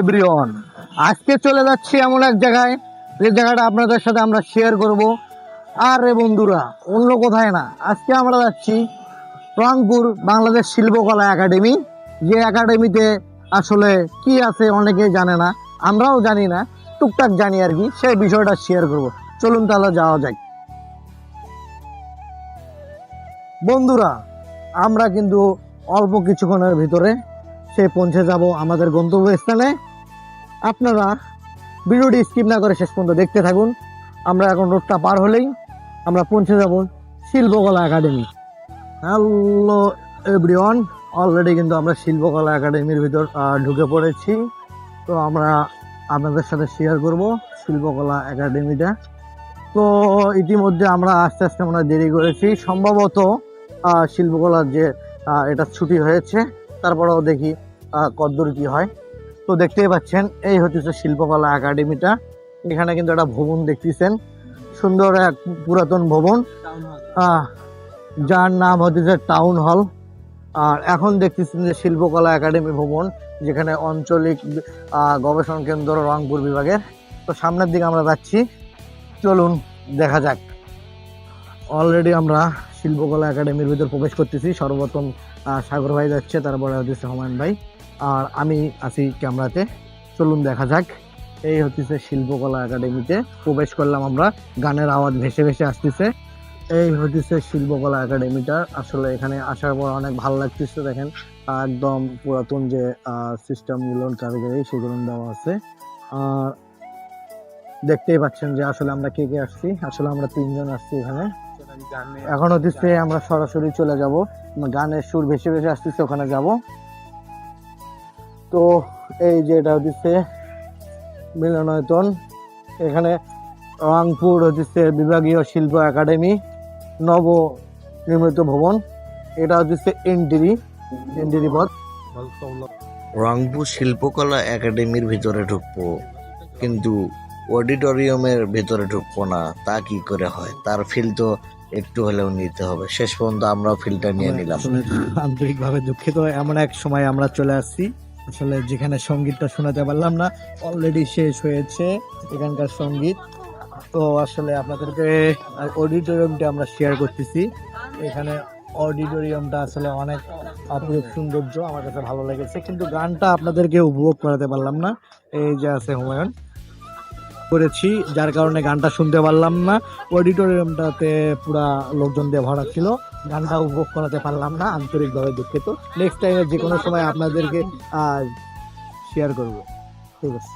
Everyone আজকে চলে যাচ্ছি এমন এক জায়গায়। যে জায়গাটা আপনাদের সাথে আমরা শেয়ার করব। আর রে বন্ধুরা, অন্য কোথায় না। আজকে আমরা যাচ্ছি রংপুর বাংলাদেশ শিল্পকলা একাডেমি। যে একাডেমিতে আসলে কি আছে অনেকেই জানে না, আমরাও জানি না, টুকটাক জানি আর কি। সেই বিষয়টা শেয়ার করব। চলুন তাহলে যাওয়া যাক। বন্ধুরা, আমরা কিন্তু অল্প কিছুক্ষণের ভিতরে সে পৌঁছে যাব আমাদের গন্তব্যস্থানে আপনারা ভিডিওটি স্কিপ না করে শেষ পর্যন্ত দেখতে থাকুন। আমরা এখন রোডটা পার হলেই আমরা পৌঁছে যাব শিল্পকলা একাডেমি হ্যালো এভরিওয়ান অলরেডি কিন্তু আমরা শিল্পকলা একাডেমির ভিতর ঢুকে পড়েছি। তো আমরা আপনাদের সাথে শেয়ার করব শিল্পকলা একাডেমিটা তো ইতিমধ্যে আমরা আস্তে আস্তে আমরা দেরি করেছি। সম্ভবত শিল্পকলার যে এটা ছুটি হয়েছে তারপরেও দেখি আহ, কতদূর কি হয়। তো দেখতেই পাচ্ছেন এই হচ্ছে শিল্পকলা একাডেমিটা। এখানে কিন্তু একটা ভবন দেখতেছেন। সুন্দর এক পুরাতন ভবন। যার নাম হচ্ছে টাউন হল। আর এখন দেখতেছেন যে শিল্পকলা একাডেমি ভবন যেখানে আঞ্চলিক গবেষণা কেন্দ্র রংপুর বিভাগের। তো সামনের দিকে আমরা যাচ্ছি। চলুন দেখা যাক। অলরেডি আমরা শিল্পকলা একাডেমির ভিতর প্রবেশ করতেছি। সর্বপ্রথম সাগর ভাই যাচ্ছে তারপরে হচ্ছে হুমায়ুন ভাই। আর আমি আছি ক্যামেরাতে। চলুন দেখা যাক। এই হচ্ছে শিল্পকলা একাডেমিতে প্রবেশ করলাম আমরা। গানের আওয়াজ ভেসে ভেসে আসতেছে। এই হচ্ছে শিল্পকলা একাডেমিটা। আসলে এখানে আসার পর অনেক ভালো লাগতেছে, দেখেন। একদম পুরাতন যে সিস্টেমগুলো কারিগরি, সেগুলো দেওয়া আছে। আর দেখতেই পাচ্ছেন যে আসলে আমরা কে কে আসছি। আসলে আমরা তিনজন আসছি এখানে। এখন হচ্ছে আমরা সরাসরি চলে যাব। গানের সুর ভেসে ভেসে আসতেছে ওখানে যাব। তো এই যে এটা হচ্ছে মিলনায়তন। এখানে রংপুর হচ্ছে বিভাগীয় শিল্প একাডেমি নব নির্মিত ভবন। এটা হচ্ছে এন্ট্রি এন্ট্রি পথ রংপুর শিল্পকলা একাডেমির ভিতরে ঢুকবো কিন্তু অডিটোরিয়ামের ভিতরে ঢুকবো না তা কি করে হয়? তার ফিল তো একটু হলেও নিতে হবে। শেষ পর্যন্ত আমরা ফিল্টার নিয়ে নিলাম। আন্তরিকভাবে দুঃখিত। এমন এক সময় আমরা চলে আসছি। আসলে যেখানে সঙ্গীতটা শোনাতে পারলাম না অলরেডি শেষ হয়েছে এখানকার সংগীত। তো আসলে আপনাদেরকে অডিটোরিয়ামটা আমরা শেয়ার করতেছি। এখানে অডিটোরিয়ামটা আসলে অনেক অপরূপ সৌন্দর্য। আমার কাছে ভালো লেগেছে। কিন্তু গানটা আপনাদেরকে উপভোগ করাতে পারলাম না। এই যে আছে হুমায়ুন। করেছি, যার কারণে গানটা শুনতে পারলাম না। অডিটোরিয়ামটাতে পুরা লোকজন দিয়ে ভরা ছিল, গানটা উপভোগ করাতে পারলাম না, আন্তরিকভাবে দুঃখিত। নেক্সট টাইমে যে কোনো সময় আপনাদেরকে শেয়ার করব। ঠিক আছে।